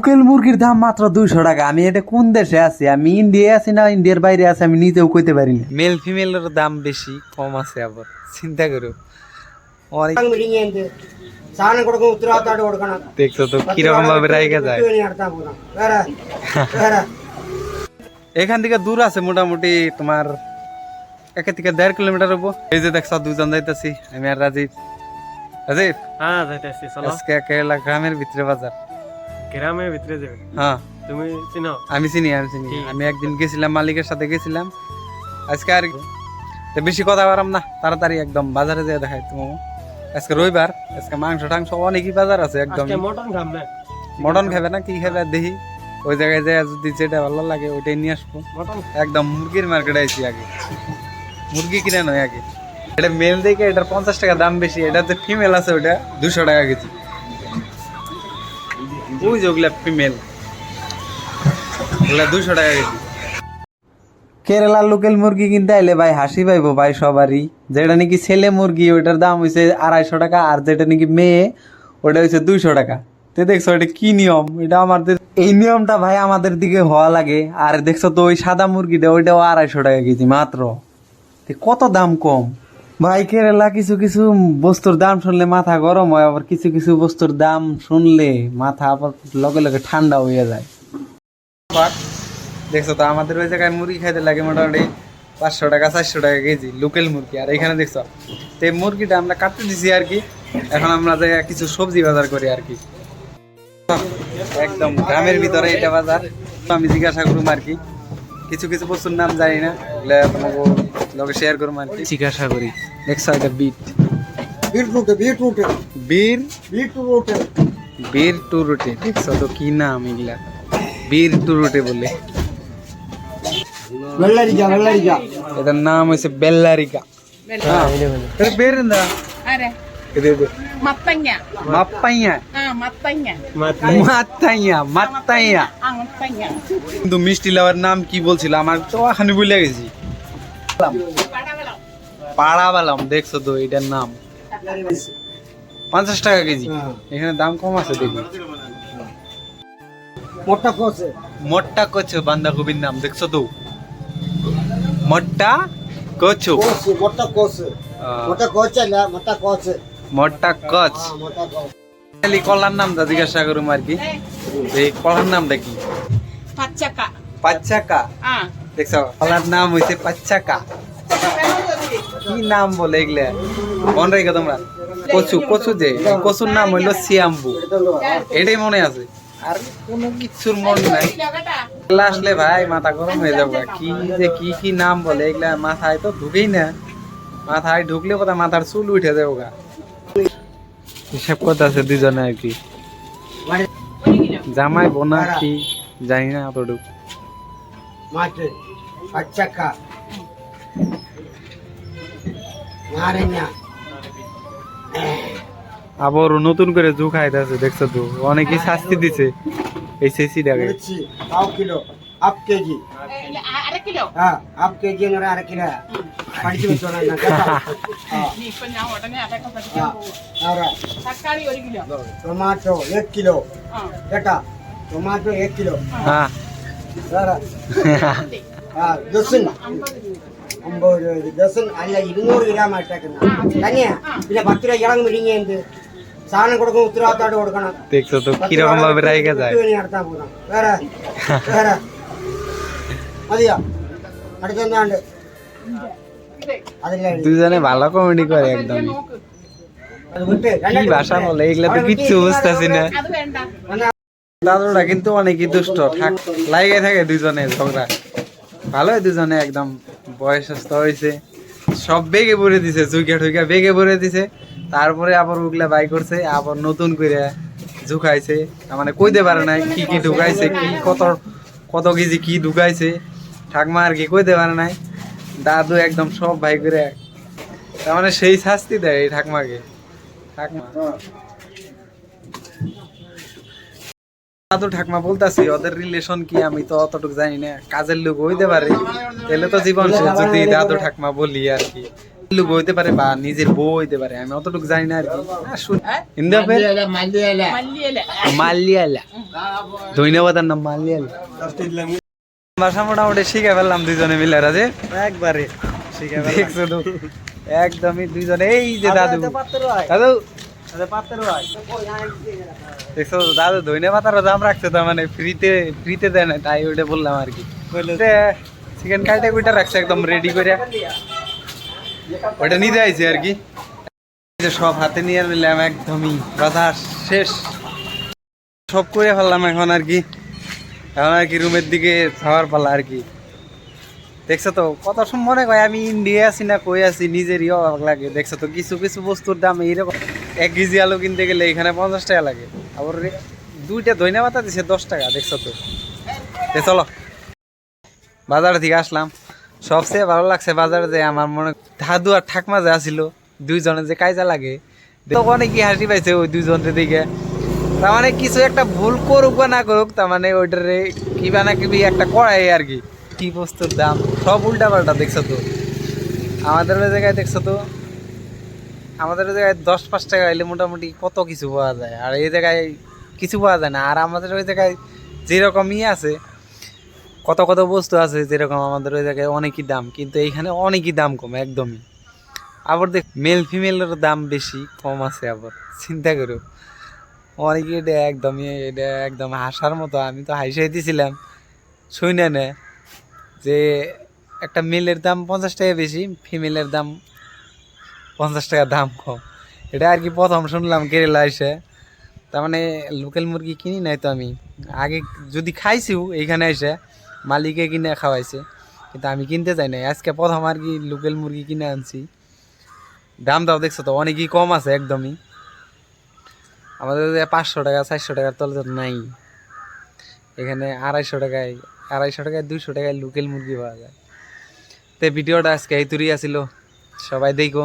Local মুরগির দাম মাত্র দুইশো টাকা। আমি এটা কোন দেশে আছি? আমি ইন্ডিয়ায় আছি না ইন্ডিয়ার বাইরে আছি আমি নিজেও কইতে পারি না। মেল ফিমেলের দাম বেশি কম আছে আবার। চিন্তা করো। অনেক సానం কীরকম ভাবে রাইগা যায়। এখান থেকে দূর আছে মোটামুটি তোমার একে থেকে দেড় কিলোমিটার হব। এই যে দেখছ দুজন যাইতেছি আমি আর রাজীব। রাজীব? হ্যাঁ যাইতেছি চলো। আজকে একেলা গ্রামের ভিতরে বাজার। গ্রামের ভিতরে যাবে। হ্যাঁ। তুমি চিনো? আমি চিনি আমি চিনি। আমি একদিন গেছিলাম মালিকের সাথে গেছিলাম। আজকে আর তো বেশি কথা বারাম না তাড়াতাড়ি একদম বাজারে যেয়ে দেখাই তোমার আজকে রবিবার আজকে মাংস টাংস অনেকই বাজার আছে একদম মটন খাবে মটন খাবে না কি খাবে দেখি। ওই জায়গায় যায় যদি যেটা ভালো লাগে ওইটাই নিয়ে আসব। একদম মুরগির মার্কেটে আইছি আগে। মুরগি কিনে নয় আগে। এটা মেল দেখে এটার পঞ্চাশ টাকা দাম বেশি এটা যে ফিমেল আছে ওটা দুশো টাকা কেজি। ওই ফিমেল দুশো টাকা কেজি। কেরালার লোকাল মুরগি কিনতে আইলে ভাই হাসি পাইবো ভাই সবারই। যেটা নাকি ছেলে মুরগি ওটার দাম হইছে আড়াইশো টাকা, আর যেটা নাকি মেয়ে, ওটা হইছে দুইশো টাকা। তো দেখছ এটা কি নিয়ম? এটা আমাদের এই নিয়মটা ভাই আমাদের দিকে হওয়া লাগে। আর দেখছ তো ওই সাদা মুরগিটা, ওইটাও আড়াইশো টাকা কেজি মাত্র। কত দাম কম? ভাই কেরালা কিছু কিছু বস্তুর দাম শুনলে মাথা গরম হয় আবার কিছু কিছু বস্তুর দাম শুনলে মাথা আবার লগে লগে ঠান্ডা হয়ে যায়। দেখছ তো আমাদের ওই জায়গায় মুরগি খাইতে লাগে মোটামুটি পাঁচশো টাকা চারশো টাকা কেজি লোকাল মুরগি। আর এখানে দেখছ তো এই মুরগিটা আমরা কাটতে দিছি আর কি। এখন আমরা যাই কিছু সবজি বাজার করি আর কি। একদম গ্রামের ভিতরে এটা বাজার। আমি জিজ্ঞাসা করুম আর কি কিছু কিছু বস্তুর নাম জানি না এগুলা তোমাকে লগে শেয়ার করুম আর কি। জিজ্ঞাসা করি। দেখছো এটা বিট ബീട്രൂട്ട് ബീട്രൂട്ട് বীর ബീട്രൂട്ട് বীর টুরুটে দেখছো তো কি নাম এগুলা বীর টুরুটে বলে വെള്ളരിക്ക വെള്ളരിക്ക এটার নাম হচ্ছে বেল্লারিকা হ্যাঁ এটা বের না ആരെ ഇത് ഇത് മത്തങ്ങ মাপ্পাইয়া ആ മത്തങ്ങ মাত্তাইয়া মাত্তাইয়া ആ മത്തങ്ങ কিন্তু মিষ্টি লাউয়ের নাম কি বলছিল আমার তো এখানে ভুলে গেছি পাড়াবালাম দেখছ তো এটার নাম? পঞ্চাশ টাকা কেজি। হ্যাঁ। এখানে দাম কম আছে দেখি। মোটটা কচে। মোটটা কচে বান্ধাকপির নাম দেখছ তো? মোটটা কচু। মোটটা কচে। মোটটা কচে না মোটটা কচে। কচ। হ্যাঁ, খালি কলার জিজ্ঞাসা করুম আর কি। কলার নাম দেখি পাচ্চাকা পাচ্চাকা দেখছ কলার নাম হইছে পাচ্চাকা কি নাম বলে এগুলা? মনে রেখো তোমরা। কচু কচু যে, কচুর নাম হইল সিয়াম্বু। এটাই মনে আছে। আর কোনো কিছুর মনে নাই। আসলে ভাই, মাথা গরম হয়ে যাব। কি যে কি কি নাম বলে এগুলা, মাথায় তো ঢুকেই না। মাথায় ঢুকলে কোথায় মাথার চুল উঠে যাব গা। এসব কথা আছে দুজনে আর কি। জামাই বোনা কি, জানি না অতটুকু মাঠে আচ্ছা কা আবার নতুন করে জু খাইতেছে দেখছো তো অনেকেই শাস্তি দিছে এই সেসিটাকে Mirchi half kilo half K G അര കിലോ ആ ഹാഫ് കെ ജി എന്ന് പറയാൻ അര കിലോ പഠിച്ചു വെച്ചോളാം ഞാൻ കേട്ടോ ആ, നീ ഇപ്പൊ ഞാൻ ഉടനെ അതൊക്കെ ആ, പഠിക്കാൻ പോകും ആരാ? തക്കാളി ഒരു കിലോ ടൊമാറ്റോ എക് കിലോ ആ കേട്ടാ ടൊമാറ്റോ എക് കിലോ হ্যাঁ വേറെ ആ ഡസൻ അമ്പത് രൂപ ഇത് ഡസൻ അല്ല ഇരുന്നൂറ് ഗ്രാം ഇട്ടേക്കുന്നത് തന്നെയാ പിന്നെ പത്ത് രൂപ ഇളങ്ങ് മിടിങ്ങി എന്ത് സാധനം കൊടുക്കും ഉത്തരവാദിത്തമായിട്ട് കൊടുക്കണം দেখছো তো പത്ത് কিরকম രൂപ ভাবে রাইগা যায় പത്ത് രൂപ നടത്താൻ പോകണം വേറെ വേറെ മതിയോ അടുത്തെന്താണ്ട് അതില്ല দুজনে ভালো কমেডি করে একদম നോക്ക് അത് വിട്ട് কি ভাষা বলে এগুলা তো কিচ্ছু বুঝতেছি না അത് വേണ്ട দাদুরা কিন্তু অনেকই দুষ্ট থাক লাগে থাকে দুজনে ঝগড়া ভালোই দুজনে একদম বয়সস্থ হয়েছে সব বেগে ভরে দিছে ঝুঁকে ঠুকে বেগে ভরে দিছে। তারপরে আবার ওগুলা বাই করছে, আবার নতুন করে ঝুঁকাইছে। তার মানে কইতে পারে নাই কি কি ঢুকাইছে, কি কত কত কেজি কি ঢুকাইছে। ঠাকমা আর কি কইতে পারে নাই। দাদু একদম সব ভাই করে, তার মানে সেই শাস্তি দেয় এই ঠাকমাকে। ঠাকমা। দাদু ঠাকমা বলতাছি ওদের রিলেশন কি আমি তো অতটুকু জানি না। কাজের লোক হইতে পারে তাহলে তো জীবন শেষ যদি দাদু ঠাকমা বলি আর কি। লোক হইতে পারে বা নিজের বউ হইতে পারে আমি অতটুকু জানি না আর কি। মালিয়ালা ধন্যবাদ আর নাম মালিয়ালা মোটামুটি শিখে ফেললাম দুজনে মিলে রাজে। একবারে। শিখে একদমই দুইজনে এই যে দাদু। দাদু দেখছ তো, দাদু ধইনে পাতারও দাম রাখছে তার মানে ফ্রিতে ফ্রিতে দেয় না তাই ওইটা বললাম আর কি। চিকেন কাটে কুইটা রাখছে একদম রেডি করে ওইটা নিতে আইছে আর কি। সব হাতে নিয়ে নিলাম একদমই বাজার শেষ। সব করে ফেললাম এখন আর কি। এখন আর কি রুমের দিকে খাওয়ার পালা আর কি। দেখছ তো কত সময় মনে হয় আমি ইন্ডিয়া আছি না কই আছি নিজেরই অবাক লাগে। দেখছ তো কিছু কিছু বস্তুর দাম এইরকম। এক কেজি আলু কিনতে গেলে এখানে পঞ্চাশ টাকা লাগে। আবার দুইটা ধইনা পাতা দিছে দশ টাকা, দেখছ তো? চলো। বাজার থেকে আসলাম। সবচেয়ে ভালো লাগছে বাজারে যে আমার মনে দাদু আর ঠাকমা যে আসিল, দুইজনে যে কাজা লাগে। তখন কি হাসি পাইছে ওই দুইজনের দিকে। তার মানে কিছু একটা ভুল করুক বা না করুক তার মানে ওইটারে কিবা না কিবি একটা করাই আর কি। কি বস্তুর দাম? সব উল্টা পাল্টা দেখছ তো? আমাদের জায়গায় দেখছ তো? আমাদের ওই জায়গায় দশ পাঁচ টাকা হইলে মোটামুটি কত কিছু পাওয়া যায়? আর এই জায়গায় কিছু পাওয়া যায় না। আর আমাদের ওই জায়গায় যেরকমই আছে, কত কত বস্তু আছে যেরকম আমাদের ওই জায়গায় অনেকই দাম, কিন্তু এইখানে অনেকই দাম কম, একদমই। আবার দেখ মেল ফিমেলের দাম বেশি, কম আছে আবার, চিন্তা করো। অনেকে এটা একদমই, এটা একদম হাসার মতো। আমি তো হাইসাই দিছিলাম, শুনে নে, যে একটা মেলের দাম পঞ্চাশ টাকা বেশি ফিমেলের দাম পঞ্চাশ টাকা দাম কম। এটা আর কি প্রথম শুনলাম কেরালা এসে। তার মানে লোকাল মুরগি কিনি নাই তো আমি। আগে যদি খাইছিও এইখানে এসে মালিকে কিনে খাওয়াইছে। কিন্তু আমি কিনতে যাই নাই। আজকে প্রথম আর কি লোকাল মুরগি কিনে আনছি। দাম দাও দেখছ তো, অনেকই কম আছে একদমই। আমাদের পাঁচশো টাকা, চারশো টাকার তলে তো নাই। এখানে আড়াইশো টাকায় আড়াইশো টাকায়, দুইশো টাকায় লোকাল মুরগি পাওয়া যায়। তো ভিডিওটা আজকে এই তুরি আসিল সবাই দেখো।